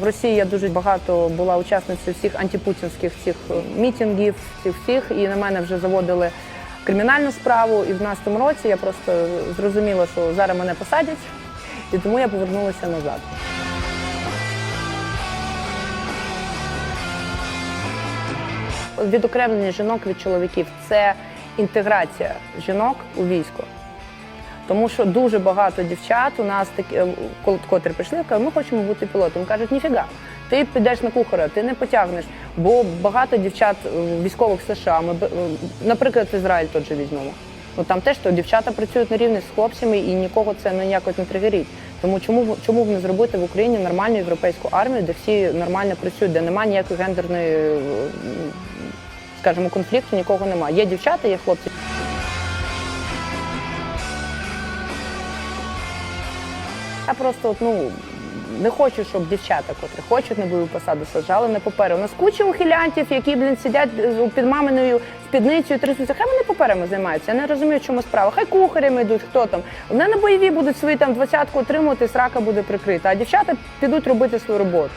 В Росії я дуже багато була учасницею всіх антипутінських цих е, мітингів, цих всіх, і на мене вже заводили кримінальну справу. І в 12 році я просто зрозуміла, що зараз мене посадять, і тому я повернулася назад. Відокремлення жінок від чоловіків це інтеграція жінок у військо. Тому що дуже багато дівчат у нас такі, е, котрі прийшли, кажуть, ми хочемо бути пілотом. Кажуть, ніфіга, ти підеш на кухаря, ти не потягнеш. Бо багато дівчат е, військових США, ми, е, наприклад, Ізраїль тот же візьмемо. Ну там теж то дівчата працюють на рівні з хлопцями і нікого це ніяк не тригерить. Тому чому чому б не зробити в Україні нормальну європейську армію, де всі нормально працюють, де немає ніякої гендерної, скажімо, конфлікту, нікого немає. Є дівчата, є хлопці. Я просто ну, не хочу, щоб дівчата, котрі хочуть на бойову посаду, саджали на папери. У нас куча ухилянтів, які, блін, сидять е, під маминою спідницею, трясуться. Хай вони паперами займаються. Я не розумію, в чому справа. Хай кухарями йдуть, хто там. Вони на бойові будуть свої там двадцятку отримувати, срака буде прикрита, а дівчата підуть робити свою роботу.